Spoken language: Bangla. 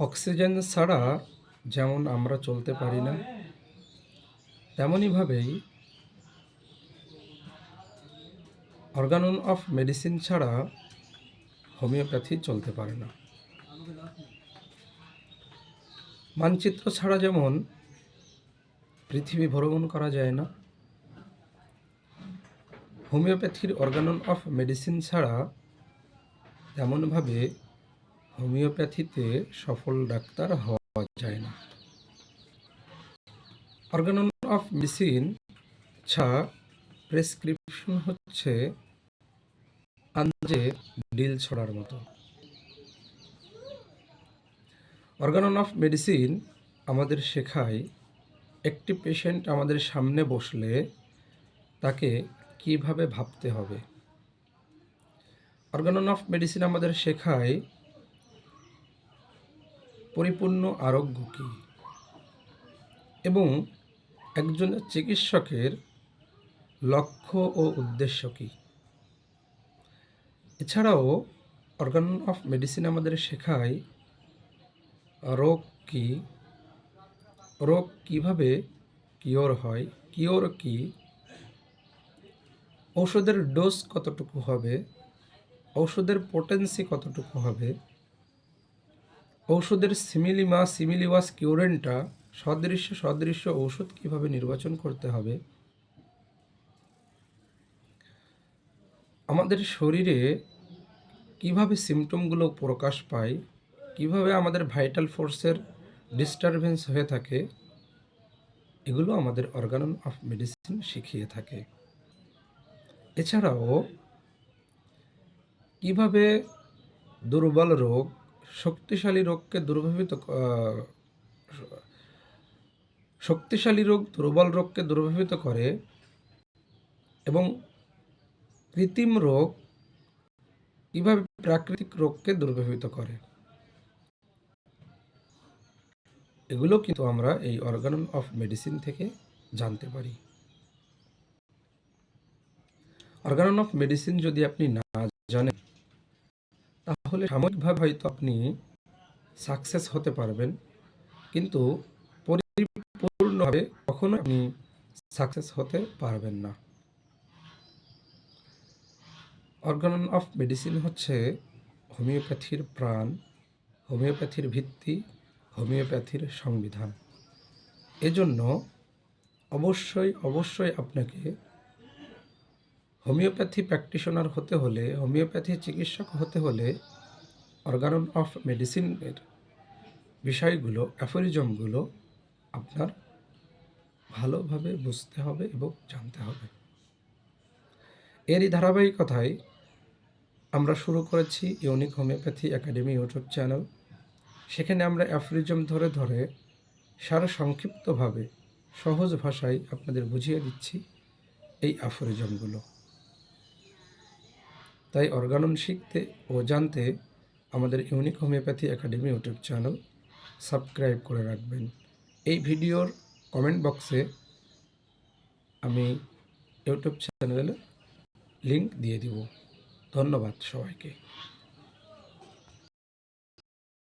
অক্সিজেন ছাড়া যেমন আমরা চলতে পারি না তেমনইভাবেই অর্গানন অফ মেডিসিন ছাড়া হোমিওপ্যাথি চলতে পারে না। মানচিত্র ছাড়া যেমন পৃথিবী ভ্রমণ করা যায় না হোমিওপ্যাথির অর্গানন অফ মেডিসিন ছাড়া তেমনভাবে হোমিওপ্যাথিতে সফল ডাক্তার হওয়া যায় না। অর্গানন অফ মেডিসিন ছা প্রেসক্রিপশন হচ্ছে আঞ্জে ডিল ছড়ার মতো। অর্গানন অফ মেডিসিন আমাদের শেখায় একটি পেশেন্ট আমাদের সামনে বসলে তাকে কীভাবে ভাবতে হবে। অর্গানন অফ মেডিসিন আমাদের শেখায় পরিপূর্ণ আরোগ্য কী? এবং একজন চিকিৎসকের লক্ষ্য ও উদ্দেশ্য কী? এছাড়াও অর্গান অফ মেডিসিন আমাদের শেখায়, রোগ কী? রোগ কীভাবে কিওর হয়? কিওর কি? ঔষধের ডোজ কতটুকু হবে? ঔষধের পোটেন্সি কতটুকু হবে? ঔষধের সিমিলিমা সিমিলিওয়াস কিউরেন্টা সদৃশ্য সদৃশ্য ঔষধ কীভাবে নির্বাচন করতে হবে? আমাদের শরীরে কীভাবে সিমটমগুলো প্রকাশ পায়? কীভাবে আমাদের ভাইটাল ফোর্সের ডিস্টারবেন্স হয়ে থাকে? এগুলো আমাদের অর্গানন অফ মেডিসিন শিখিয়ে থাকে। এছাড়াও, কীভাবে দুর্বল রোগ শক্তিশালী রোগকে দুর্ভাবিত শক্তিশালী রোগ, দুর্বল রোগকে দুর্ভাবিত করে এবং কৃত্রিম রোগ কীভাবে প্রাকৃতিক রোগকে দুর্ভাবিত করে? এগুলো কিন্তু আমরা এই অর্গানন অফ মেডিসিন থেকে জানতে পারি। অর্গানন অফ মেডিসিন যদি আপনি না জানেন তাহলে সাময়িকভাবে হয়তো আপনি সাকসেস হতে পারবেন। কিন্তু পরিপূর্ণভাবে কখনো আপনি সাকসেস হতে পারবেন না। অর্গানন অফ মেডিসিন হচ্ছে হোমিওপ্যাথির প্রাণ হোমিওপ্যাথির ভিত্তি হোমিওপ্যাথির সংবিধান। এজন্য অবশ্যই অবশ্যই আপনাকে হোমিওপ্যাথি প্র্যাকটিশনার হতে হলে, হোমিওপ্যাথি চিকিৎসক হতে হলে অর্গানন অফ মেডিসিনের বিষয়গুলো অ্যাফোরিজমগুলো আপনার ভালোভাবে বুঝতে হবে এবং জানতে হবে। এরই ধারাবাহিকতায় আমরা শুরু করেছি unique homeopathy academy YouTube channel সেখানে আমরা অ্যাফোরিজম ধরে ধরে সারা সংক্ষিপ্তভাবে সহজ ভাষায় আপনাদের বুঝিয়ে দিচ্ছি এই অ্যাফোরিজমগুলো তাই অর্গানন শিখতে ও জানতে আমাদের unique homeopathy academy YouTube channel subscribe করে রাখবেন। এই ভিডিওর কমেন্ট বক্সে আমি ইউটিউব চ্যানেলের লিঙ্ক দিয়ে দিব। ধন্যবাদ সবাইকে।